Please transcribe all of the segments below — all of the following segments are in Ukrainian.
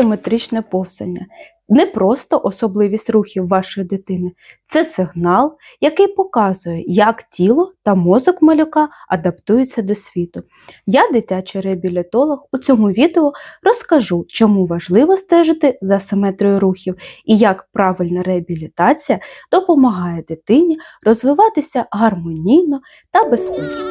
асиметричне повзання не просто особливість рухів вашої дитини, це сигнал, який показує, як тіло та мозок малюка адаптуються до світу. Я, дитячий реабілітолог, у цьому відео розкажу, чому важливо стежити за асиметрією рухів і як правильна реабілітація допомагає дитині розвиватися гармонійно та безпечно.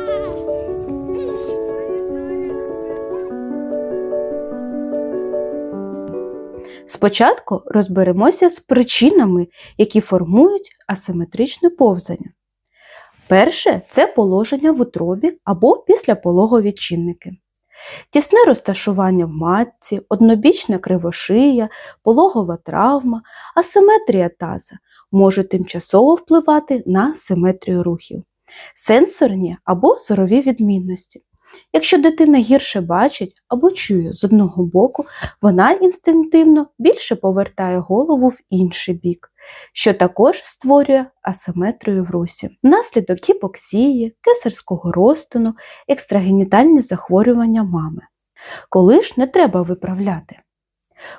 Спочатку розберемося з причинами, які формують асиметричне повзання. Перше це положення в утробі або післяпологові чинники. Тісне розташування в матці, однобічна кривошия, пологова травма, асиметрія таза можуть тимчасово впливати на симетрію рухів, сенсорні або зорові відмінності. Якщо дитина гірше бачить або чує з одного боку, вона інстинктивно більше повертає голову в інший бік, що також створює асиметрію в русі. Внаслідок гіпоксії, кесарського розтину, екстрагенітальні захворювання мами. Коли ж не треба виправляти?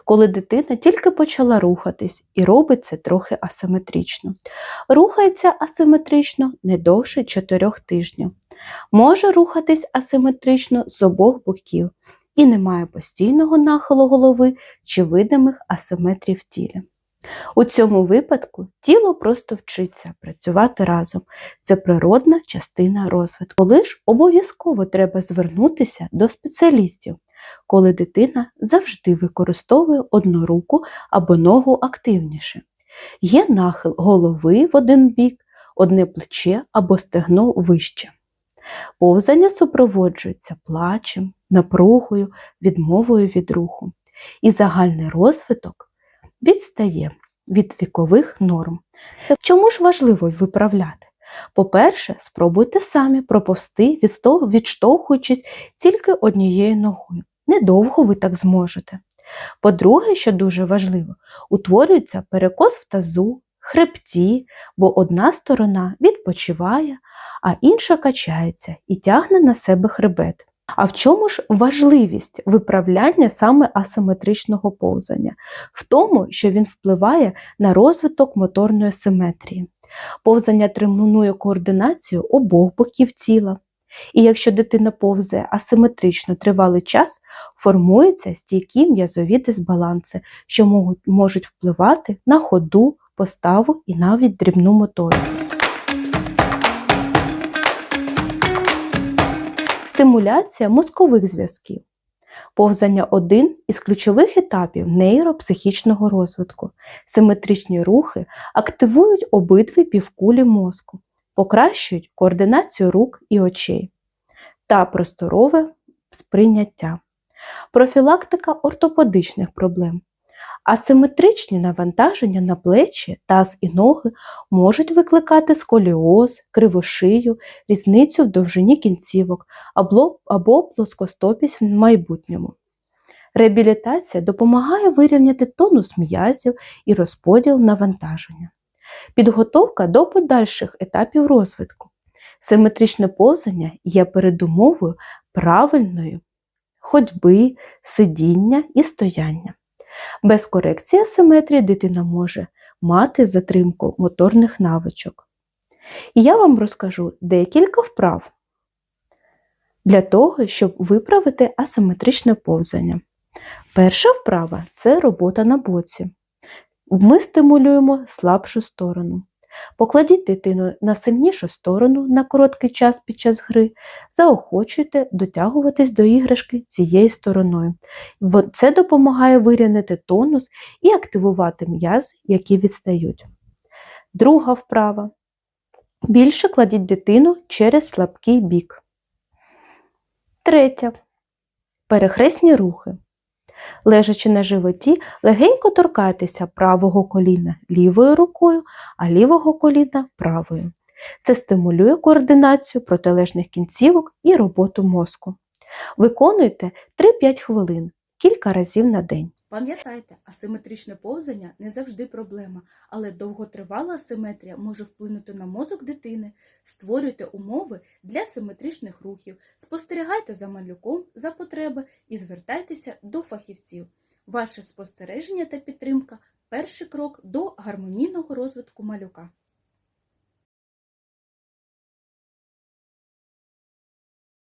Коли дитина тільки почала рухатись і робить це трохи асиметрично. Рухається асиметрично не довше 4 тижнів. Може рухатись асиметрично з обох боків і не має постійного нахилу голови чи видимих асиметрій в тілі. У цьому випадку тіло просто вчиться працювати разом. Це природна частина розвитку. Коли ж обов'язково треба звернутися до спеціалістів, коли дитина завжди використовує одну руку або ногу активніше. Є нахил голови в один бік, одне плече або стегно вище. Повзання супроводжується плачем, напругою, відмовою від руху. І загальний розвиток відстає від вікових норм. Це чому ж важливо виправляти? По-перше, спробуйте самі проповсти, відштовхуючись тільки однією ногою. Недовго ви так зможете. По-друге, що дуже важливо, утворюється перекос в тазу, хребті, бо одна сторона відпочиває, а інша качається і тягне на себе хребет. А в чому ж важливість виправляння саме асиметричного повзання? В тому, що він впливає на розвиток моторної симетрії. Повзання тренує координацію обох боків тіла. І якщо дитина повзає асиметрично тривалий час, формуються стійкі м'язові дисбаланси, що можуть впливати на ходу, поставу і навіть дрібну моторику. Стимуляція мозкових зв'язків. Повзання один із ключових етапів нейропсихічного розвитку. Симетричні рухи активують обидві півкулі мозку, покращують координацію рук і очей та просторове сприйняття, профілактика ортопедичних проблем. Асиметричні навантаження на плечі, таз і ноги можуть викликати сколіоз, кривошию, різницю в довжині кінцівок або, або плоскостопість в майбутньому. Реабілітація допомагає вирівняти тонус м'язів і розподіл навантаження. Підготовка до подальших етапів розвитку. Симетричне повзання є передумовою правильної ходьби, сидіння і стояння. Без корекції асиметрії дитина може мати затримку моторних навичок. І я вам розкажу декілька вправ для того, щоб виправити асиметричне повзання. Перша вправа це робота на боці. Ми стимулюємо слабшу сторону. Покладіть дитину на сильнішу сторону на короткий час під час гри, заохочуйте дотягуватись до іграшки цією стороною. Це допомагає вирівняти тонус і активувати м'язи, які відстають. Друга вправа. Більше кладіть дитину через слабкий бік. Третя. Перехресні рухи. Лежачи на животі, легенько торкайтеся правого коліна лівою рукою, а лівого коліна правою. Це стимулює координацію протилежних кінцівок і роботу мозку. Виконуйте 3-5 хвилин кілька разів на день. Пам'ятайте, асиметричне повзання не завжди проблема, але довготривала асиметрія може вплинути на мозок дитини. Створюйте умови для симетричних рухів, спостерігайте за малюком за потреби і звертайтеся до фахівців. Ваше спостереження та підтримка перший крок до гармонійного розвитку малюка.